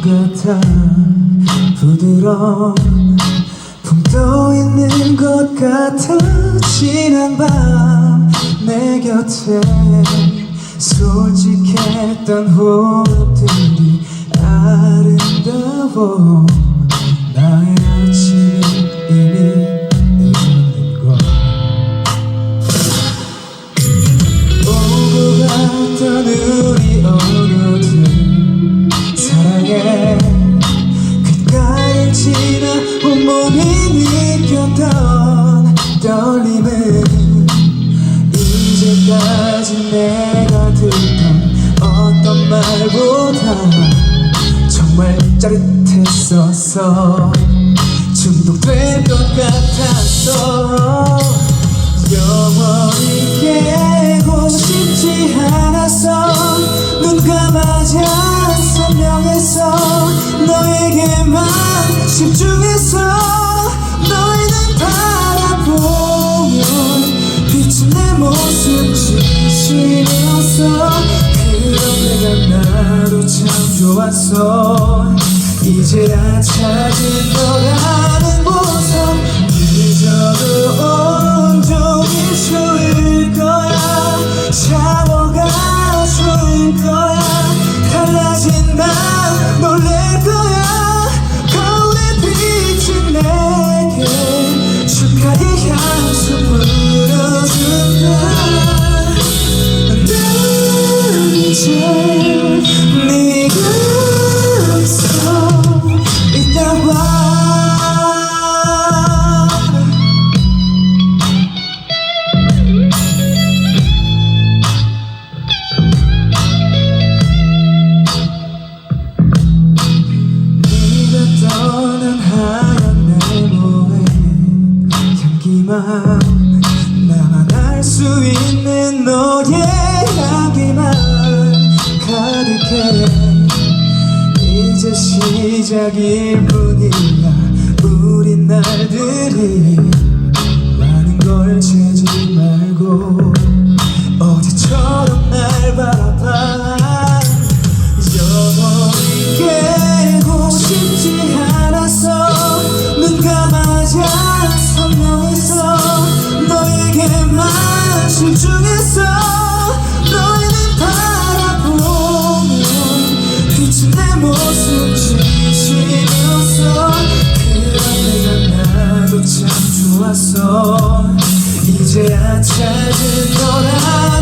같아 부드러운 품도 있는 것 같아 지난 밤 내 곁에 솔직했던 호흡들이 아름다워 이제까지 내가 듣던 어떤 말보다 정말 짜릿했었어. 중독될 것 같았어. 영원히 깨고 싶지 않았어. 눈 감아자 선명했어 너에게만 집중했어 너의 눈 바라보면 비친 내 모습 진심이었어. 그런 내가 나도 참 좋았어. 이제야 찾은 너라 나만 알 수 있는 너의 향기만 가득해. 이제 시작일 뿐이야. 우린 날들이 집중했어 너의 눈 바라보면 비친 내 모습 진심이었어 그런 내가 나도 참 좋았어. 이제야 찾은 너라